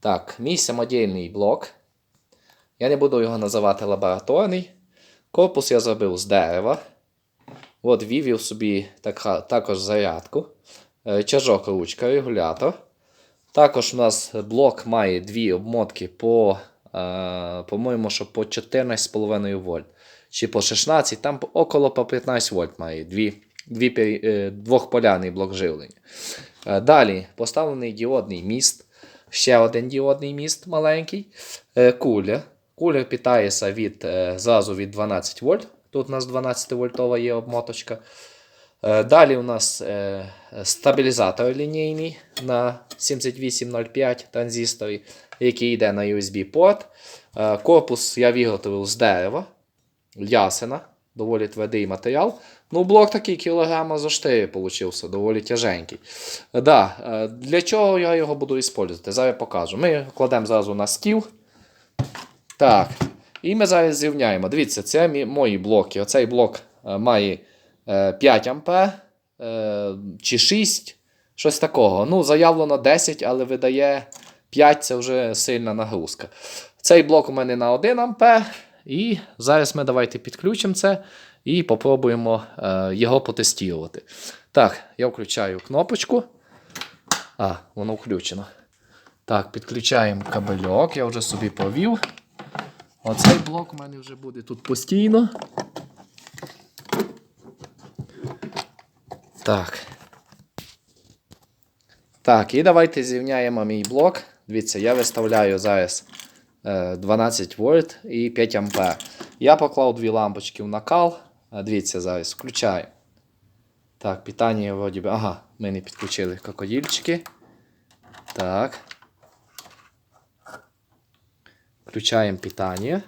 Так, мій самодільний блок. Я не буду його називати лабораторний. Корпус я зробив з дерева. От вівів собі така, також зарядку. Е, Чажок ручка, регулятор. Також у нас блок має дві обмотки по, е, по-моєму, по 14,5 вольт. Чи по 16, там около по 15 вольт має. Дві, дві, е, двохполярний блок живлення. Далі поставлений діодний міст. Ще один діодний міст маленький. Е, Кулер. Кулер питається від, е, зразу від 12 вольт. Тут у нас 12 вольтова є обмоточка. Е, Далі у нас стабілізатор лінійний на 7805 транзисторі, який йде на USB-порт. Корпус я виготовив з дерева, ясена, доволі твердий матеріал. Ну, блок такий кілограма за 4 получився, доволі тяженький. Да, е, для чого я його буду використовувати? Зараз покажу. Ми кладемо зразу на стіл. Так. І ми зараз зрівняємо. Дивіться, це мої блоки. Оцей блок е, має е, 5 А е, чи 6, щось такого. Ну, заявлено 10, але видає 5 це вже сильна нагрузка. Цей блок у мене на 1 А. І зараз ми давайте підключимо це і попробуємо е, його потестувати. Так, я включаю кнопочку. А, воно включено. Так, підключаємо кабельок, я вже собі повів. Оцей блок у мене вже буде тут постійно. Так. Так, і давайте зрівняємо мій блок. Дивіться, я виставляю зараз е, 12 вольт і 5 ампер. Я поклав дві лампочки в накал. Дивіться, зараз включаю. Так, питання вроді би. Ага, ми не підключили крокодильчики. Так. Включаємо питання.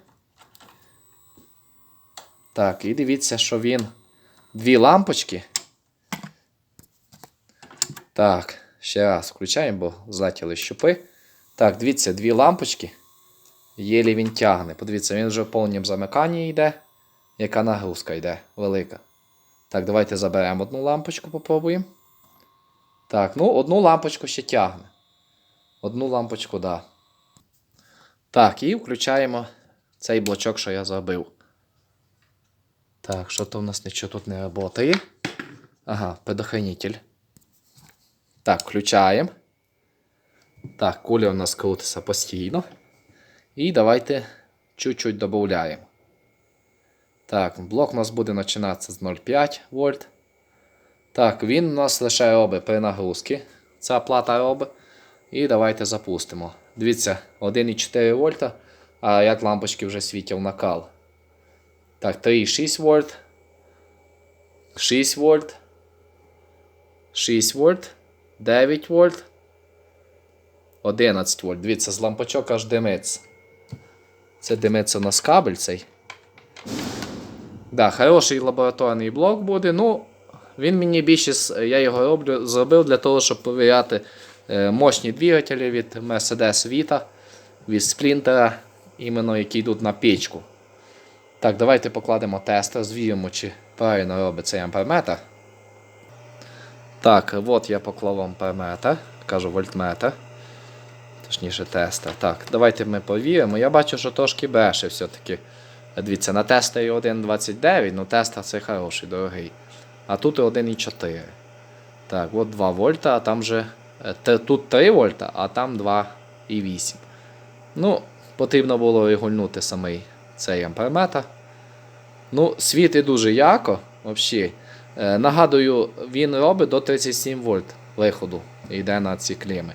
Так, і дивіться, що він. Дві лампочки. Так, ще раз включаємо, бо злетіли щупи. Так, дивіться, дві лампочки. Єлі він тягне. Подивіться, він вже в повнім замиканні йде. Яка нагрузка йде велика. Так, давайте заберемо одну лампочку, попробуємо. Так, ну одну лампочку ще тягне. Одну лампочку, да. Так, і включаємо цей блочок, що я зробив. Так, що то в нас нічого тут не працює. Ага, предохранитель. Так, включаємо. Так, куля у нас крутиться постійно. І давайте чуть-чуть додаємо. Так, блок у нас буде починатися з 0,5 вольт. Так, він у нас лише робить при нагрузці. Ця плата робить. І давайте запустимо. Дивіться, 1,4 вольта, а як лампочки вже світять в накал. Так, 3,6 вольт. 6 вольт. 6 вольт. 9 вольт. 11 вольт. Дивіться, з лампочок аж димиться. Це димиться у нас кабель цей. Да, хороший лабораторний блок буде. Ну, він мені більше, я його роблю, зробив для того, щоб перевіряти е, мощні двигателі від Mercedes Vita, від Sprinter, іменно які йдуть на печку. Так, давайте покладемо тестер, звіримо, чи правильно робить цей амперметр. Так, от я поклав амперметр, кажу вольтметр. Точніше, тестер. Так, давайте ми повіримо. Я бачу, що трошки бреше все-таки. Дивіться, на тестері 1,29, ну тестер це хороший, дорогий. А тут 1,4. Так, от 2 вольта, а там же. е, Тут 3 вольта, а там 2,8. Ну, потрібно було регульнути самий цей амперметр. Ну, світить дуже яко, взагалі. Е, нагадую, він робить до 37 вольт виходу. Йде на ці клеми.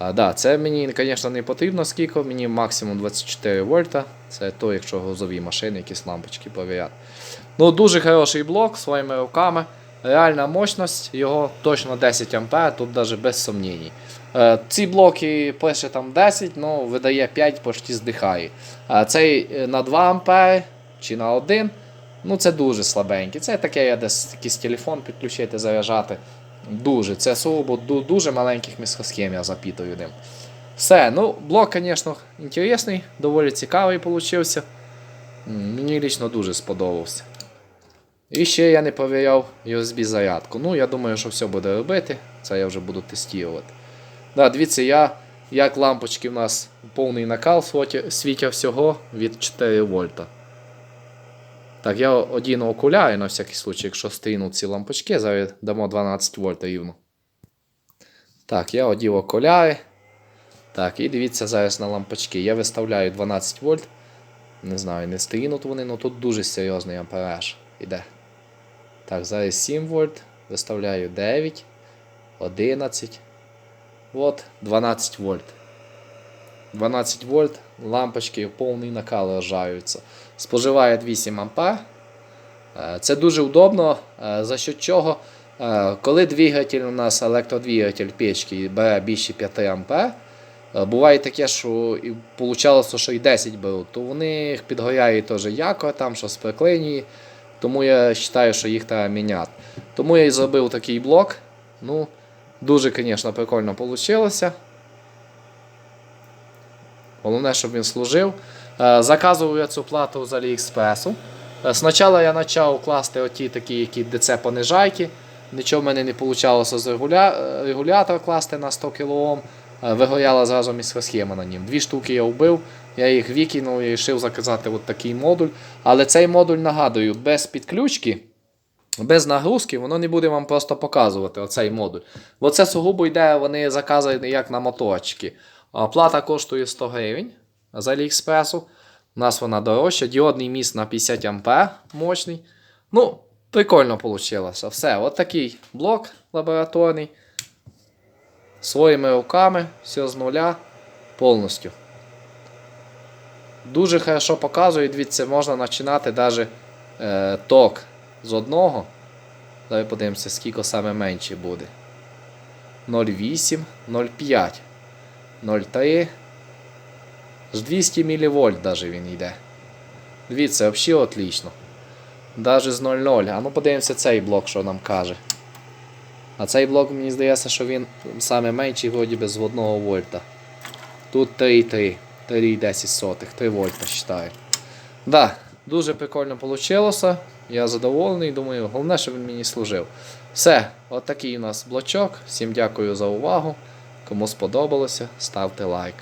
А, да, це мені, звісно, не потрібно скільки, мені максимум 24 вольта. Це то, якщо грузові машини, якісь лампочки повіряти. Ну, дуже хороший блок своїми руками. Реальна мощність, його точно 10 А, тут навіть без сумнівів. Е, ці блоки пише там 10, ну видає 5, почти здихає. А цей е, на 2 А чи на 1, ну це дуже слабенький. Це таке я десь якийсь телефон підключити, заряджати. Дуже. Це сугубо ду- дуже маленьких мікросхем я запітую ним. Все, ну, блок, звісно, інтересний, доволі цікавий получився. Мені лично дуже сподобався. І ще я не перевіряв USB зарядку. Ну, я думаю, що все буде робити. Це я вже буду тестувати. Да, дивіться, я як лампочки в нас повний накал світять всього від 4 вольта. Так, я одіну окуляри на всякий случай, якщо стрінуть ці лампочки, зараз дамо 12 вольт рівно. Так, я одів окуляри. Так, і дивіться зараз на лампочки. Я виставляю 12 вольт. Не знаю, не стрінуть вони, але тут дуже серйозний ампераж іде. Так, зараз 7 вольт. Виставляю 9, 11. От, 12 вольт. 12 вольт, лампочки повний накал рожаються. Споживає 8 ампер. Е, Це дуже удобно, е, за що чого. е, Коли двигатель у нас електродвигатель печки бере більше 5 ампер, е, буває таке, що і получалося, що і 10 беруть, то вони підгоряє теж якор, там щось приклинює. Тому я вважаю, що їх треба міняти. Тому я і зробив такий блок. Ну, дуже, звісно, прикольно вийшло. Головне, щоб він служив. Е, Заказував я цю плату з Аліекспресу. Е, Спочатку я почав класти оті такі, які ДЦ понижайки. Нічого в мене не вийшло з регуля... е, регулятор класти на 100 кОм. Вигоряла зразу мікросхема на нім. Дві штуки я вбив, я їх викинув і вирішив заказати от такий модуль. Але цей модуль, нагадую, без підключки, без нагрузки, воно не буде вам просто показувати оцей модуль. Бо це сугубо йде, вони заказані як на моторчики. А Плата коштує 100 гривень з Аліекспресу. У нас вона дорожча. Діодний міст на 50 А мощний. Ну, прикольно вийшло. Все, от такий блок лабораторний. Своїми руками, все з нуля, повністю. Дуже хорошо показує, дивіться, можна починати навіть е, ток з одного. Давай подивимося, скільки саме менше буде. 0,8, 0,5, 0,3. З 200 мВ даже він йде. Дивіться, взагалі отлично. Даже з 0,0. А ну подивимося цей блок, що нам каже. А цей блок, мені здається, що він саме менший вроді без 1 вольта. Тут 3,3. 3,10, 3 вольта вважаю. Да, дуже прикольно вийшло. Я задоволений, думаю, головне, щоб він мені служив. Все, от у нас блочок. Всім дякую за увагу. Кому сподобалося, ставте лайк.